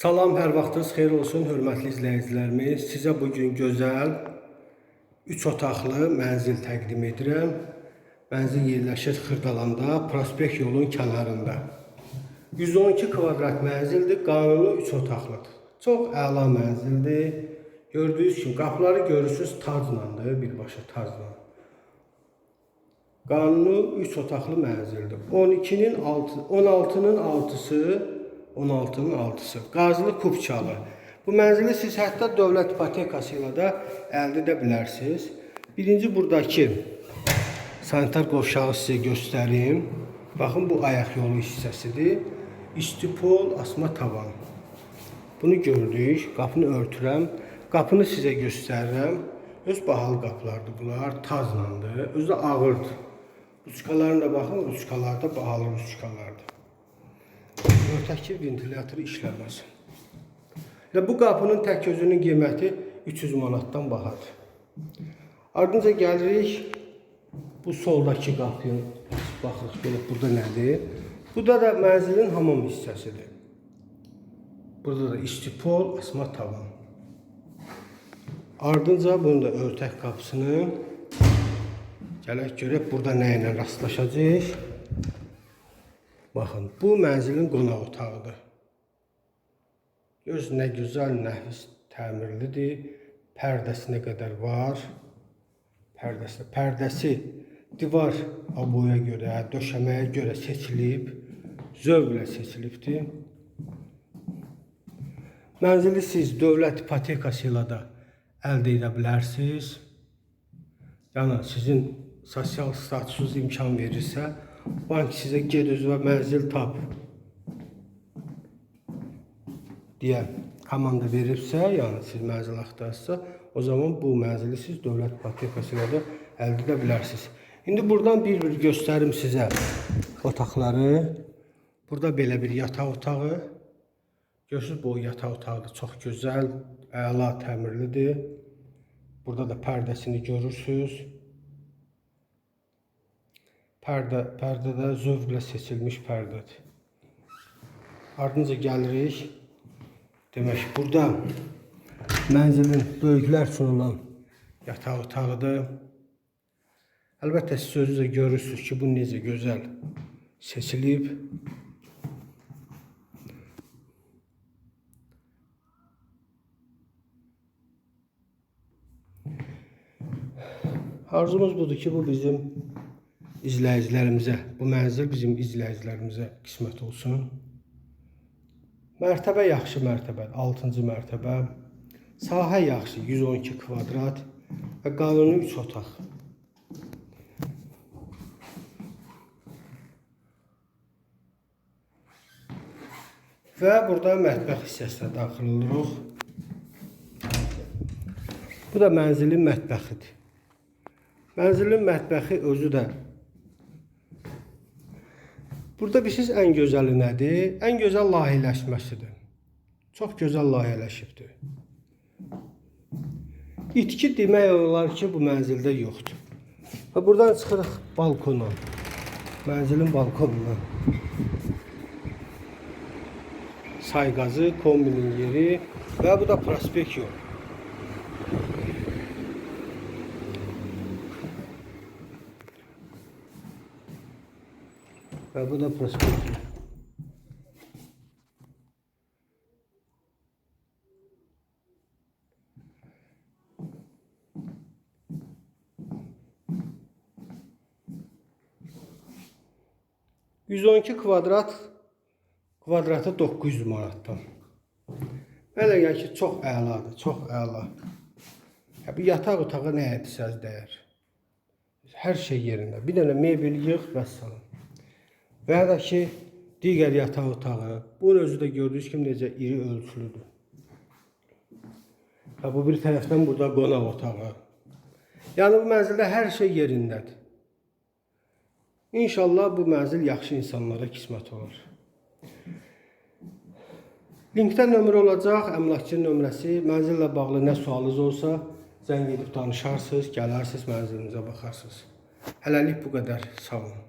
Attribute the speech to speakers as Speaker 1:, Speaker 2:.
Speaker 1: Salam, hər vaxtınız xeyir olsun, hörmətli izləyicilərimiz. Sizə bu gün gözəl 3 otaqlı mənzil təqdim edirəm. Mənzil yerləşir Xırdalanda, Prospekt yolun kənarında. 112 kvadrat mənzildir, qanuni 3 otaqlıdır. Çox əla mənzildir. Gördüyünüz kimi qapıları görürsüz taclandır, birbaşa tacla. Qanuni 3 otaqlı mənzildir. 12-nin 6 16-nın 6-sı 16-nın 6-sı. Qazlı Kupçalı. Bu mənzili siz hətta dövlət ipotekası ilə də əldə edə bilərsiniz. Birinci buradakı sanitar qovşağı sizə göstərim. Baxın bu ayaq yolu hissəsidir. İstipol asma tavan. Bunu gördük. Qapını örtürəm. Qapını sizə göstərirəm. Öz bahalı qapılardır bunlar. Tazlandır. Özü də ağırdır. Ruçkalarına da baxın. Ruçkalar da bahalı ruçkalardır. Örtəkli ventilatoru işləməsin. Və bu qapının tək özünün qiyməti 300 manatdan bahadır. Ardınca gəlirik bu soldakı qapıya. Baxırıq görək burada nədir? Bu da da mənzilin hamam hissəsidir. Burada da istipol, asma tavan. Ardınca bunu da örtək qapısını gələk görək burada nə ilə rastlaşacağıq. Baxın, bu mənzilin qonaq otağıdır. Göz nə gözəl, nəfis təmirlidir. Pərdəsi nə qədər var. Pərdəsi, pərdəsi divar aboya görə, döşəməyə görə seçilib, zövqlə seçilibdir. Mənzili siz dövlət ipotekası ilə də əldə edə bilərsiniz. Yəni sizin sosial statusunuz imkan verirsə, bank sizə ged özünə mənzil tap deyə komanda verirsə, yəni siz mənzil axtarırsa, o zaman bu mənzili siz dövlət ipotekası ilə də əldə. İndi buradan bir-bir göstərim sizə otaqları. Burada belə bir yataq otağı. Görürsüz bu yataq otağı çox gözəl, əla təmirlidir. Burada da pərdəsini görürsüz. Pərdə, pərdə də zövqlə seçilmiş pərdədir. Ardınca gəlirik. Demək, burada mənzilin böyüklər üçün olan yataq otağıdır. Əlbəttə siz özünüz də görürsünüz ki, bu necə gözəl seçilib. Arzumuz budur ki, bu bizim izləyicilərimizə, bu mənzil bizim izləyicilərimizə qismət olsun. Mərtəbə yaxşı mərtəbədir, 6-cı mərtəbə. Sahə yaxşı, 112 kvadrat və qanuni 3 otaq. Və burada mətbəx hissəsinə daxil oluruq. Bu da mənzilin mətbəxidir. Mənzilin mətbəxi özü də Burada bilirsiniz ən gözəli nədir? Ən gözəl layihələşməsidir. Çox gözəl layihələşibdir. İtki demək olar ki, bu mənzildə yoxdur. Və buradan çıxırıq balkona. Mənzilin balkonuna. Sayqazı, kombinin yeri və bu da prospekt yol. Və bu da prospekt yol. ...112 kvadrat kvadratı 900 manatdan. Mənə gəlir ki, çox əladır, çox əla. Ya, bu yataq otağı nə etsəz dəyər. Hər şey yerində. Bir dənə mebel yığ və salam. Və ya da ki, digər yataq otağı. Bunun özü də gördüyünüz kimi necə iri ölçülüdür. Və bu bir tərəfdən burada qonaq otağı. Yəni bu mənzildə hər şey yerindədir. İnşallah bu mənzil yaxşı insanlara qismət olar. Linkdə nömrə olacaq, əmlakçının nömrəsi. Mənzillə bağlı nə sualınız olsa, zəng edib danışarsınız, gələrsiniz, mənzilinizə baxarsınız. Hələlik bu qədər. Sağ olun.